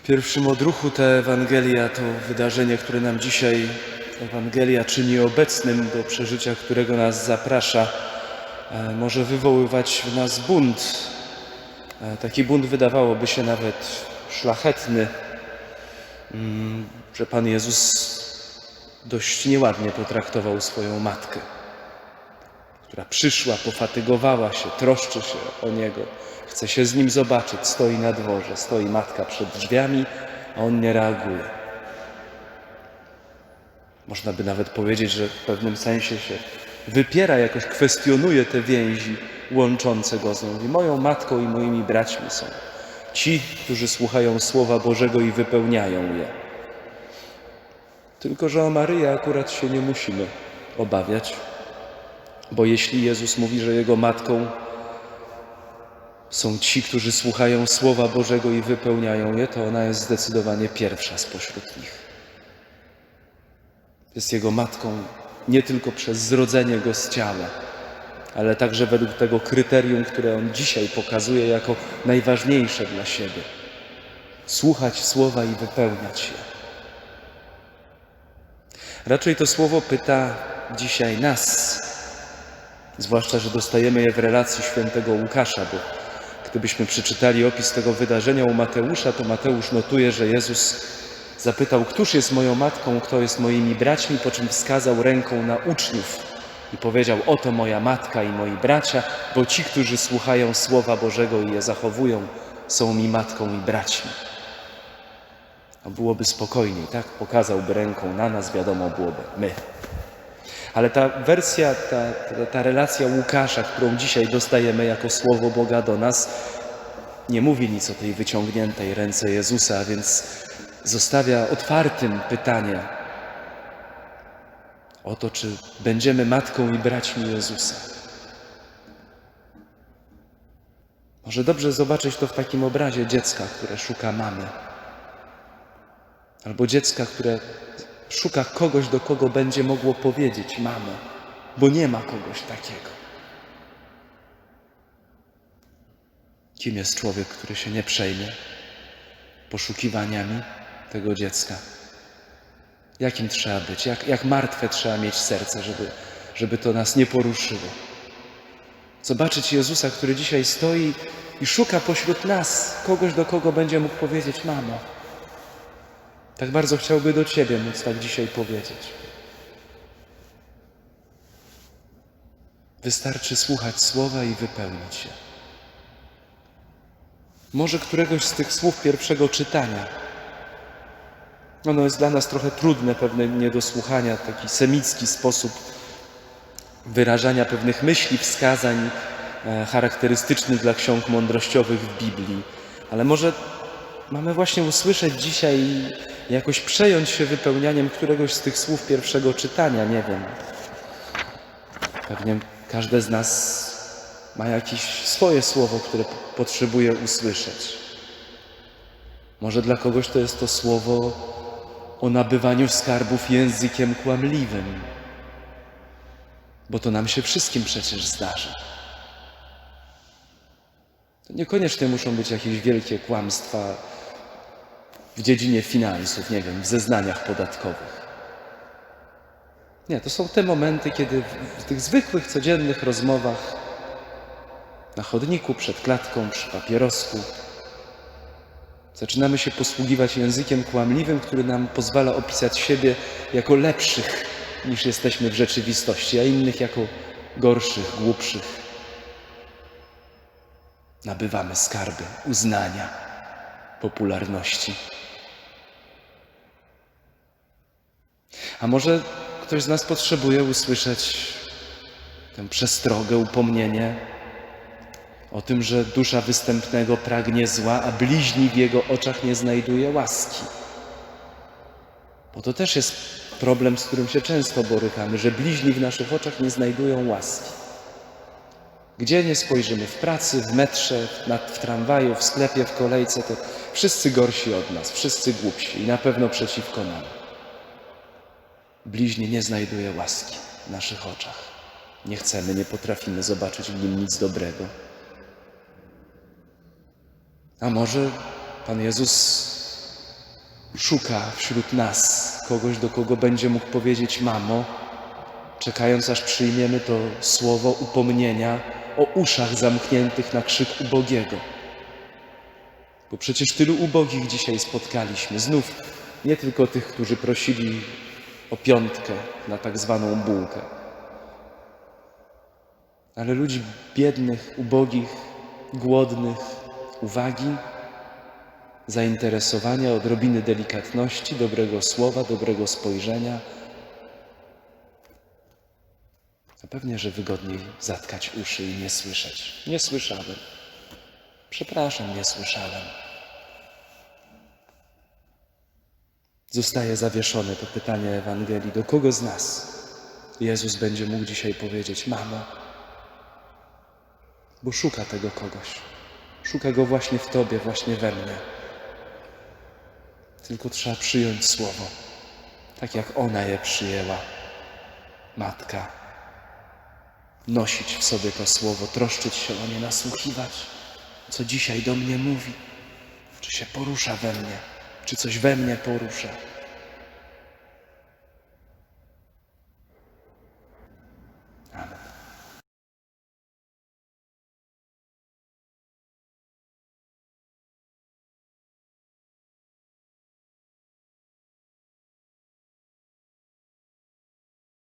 W pierwszym odruchu ta Ewangelia to wydarzenie, które nam dzisiaj Ewangelia czyni obecnym, do przeżycia którego nas zaprasza, e, może wywoływać w nas bunt. E, Taki bunt wydawałoby się nawet szlachetny, mm, że Pan Jezus dość nieładnie potraktował swoją matkę, która przyszła, pofatygowała się, troszczy się o Niego, chce się z Nim zobaczyć, stoi na dworze, stoi matka przed drzwiami, a On nie reaguje. Można by nawet powiedzieć, że w pewnym sensie się wypiera, jakoś kwestionuje te więzi łączące go z nią. Mówi, moją matką i moimi braćmi są ci, którzy słuchają Słowa Bożego i wypełniają je. Tylko, że o Maryję akurat się nie musimy obawiać, bo jeśli Jezus mówi, że Jego matką są ci, którzy słuchają Słowa Bożego i wypełniają je, to ona jest zdecydowanie pierwsza spośród nich. Jest Jego matką nie tylko przez zrodzenie Go z ciała, ale także według tego kryterium, które On dzisiaj pokazuje jako najważniejsze dla siebie. Słuchać Słowa i wypełniać je. Raczej to Słowo pyta dzisiaj nas, zwłaszcza, że dostajemy je w relacji świętego Łukasza, bo gdybyśmy przeczytali opis tego wydarzenia u Mateusza, to Mateusz notuje, że Jezus zapytał, któż jest moją matką, kto jest moimi braćmi, po czym wskazał ręką na uczniów i powiedział, oto moja matka i moi bracia, bo ci, którzy słuchają Słowa Bożego i je zachowują, są mi matką i braćmi. A byłoby spokojniej, tak? Pokazałby ręką na nas, wiadomo byłoby, my. Ale ta wersja, ta, ta, ta relacja Łukasza, którą dzisiaj dostajemy jako Słowo Boga do nas, nie mówi nic o tej wyciągniętej ręce Jezusa, a więc zostawia otwartym pytanie o to, czy będziemy matką i braćmi Jezusa. Może dobrze zobaczyć to w takim obrazie dziecka, które szuka mamy. Albo dziecka, które szuka kogoś, do kogo będzie mogło powiedzieć mamo, bo nie ma kogoś takiego. Kim jest człowiek, który się nie przejmie poszukiwaniami tego dziecka? Jakim trzeba być? Jak, jak martwe trzeba mieć serce, żeby, żeby to nas nie poruszyło? Zobaczyć Jezusa, który dzisiaj stoi i szuka pośród nas kogoś, do kogo będzie mógł powiedzieć mamo. Tak bardzo chciałby do Ciebie móc tak dzisiaj powiedzieć. Wystarczy słuchać słowa i wypełnić je. Może któregoś z tych słów pierwszego czytania. Ono jest dla nas trochę trudne, pewne nie do słuchania, taki semicki sposób wyrażania pewnych myśli, wskazań e, charakterystycznych dla ksiąg mądrościowych w Biblii. Ale może mamy właśnie usłyszeć dzisiaj i jakoś przejąć się wypełnianiem któregoś z tych słów pierwszego czytania, nie wiem. Pewnie każde z nas ma jakieś swoje słowo, które potrzebuje usłyszeć. Może dla kogoś to jest to słowo o nabywaniu skarbów językiem kłamliwym, bo to nam się wszystkim przecież zdarza. To niekoniecznie muszą być jakieś wielkie kłamstwa w dziedzinie finansów, nie wiem, w zeznaniach podatkowych. Nie, to są te momenty, kiedy w, w tych zwykłych, codziennych rozmowach na chodniku, przed klatką, przy papierosku zaczynamy się posługiwać językiem kłamliwym, który nam pozwala opisać siebie jako lepszych niż jesteśmy w rzeczywistości, a innych jako gorszych, głupszych. Nabywamy skarby uznania, popularności. A może ktoś z nas potrzebuje usłyszeć tę przestrogę, upomnienie o tym, że dusza występnego pragnie zła, a bliźni w jego oczach nie znajduje łaski. Bo to też jest problem, z którym się często borykamy, że bliźni w naszych oczach nie znajdują łaski. Gdzie nie spojrzymy, w pracy, w metrze, w, tramwaju, w sklepie, w kolejce, to wszyscy gorsi od nas, wszyscy głupsi i na pewno przeciwko nam. Bliźni nie znajduje łaski w naszych oczach. Nie chcemy, nie potrafimy zobaczyć w nim nic dobrego. A może Pan Jezus szuka wśród nas kogoś, do kogo będzie mógł powiedzieć mamo, czekając aż przyjmiemy to słowo upomnienia o uszach zamkniętych na krzyk ubogiego. Bo przecież tylu ubogich dzisiaj spotkaliśmy. Znów nie tylko tych, którzy prosili o piątkę na tak zwaną bułkę, ale ludzi biednych, ubogich, głodnych, uwagi, zainteresowania, odrobiny delikatności, dobrego słowa, dobrego spojrzenia. A pewnie, że wygodniej zatkać uszy i nie słyszeć. Nie słyszałem. Przepraszam, nie słyszałem. Zostaje zawieszone to pytanie Ewangelii. Do kogo z nas Jezus będzie mógł dzisiaj powiedzieć: Mamo, bo szuka tego kogoś. Szuka go właśnie w Tobie, właśnie we mnie. Tylko trzeba przyjąć słowo, tak jak ona je przyjęła, matka. Nosić w sobie to słowo, troszczyć się o nie, nasłuchiwać, co dzisiaj do mnie mówi, czy się porusza we mnie, czy coś we mnie porusza.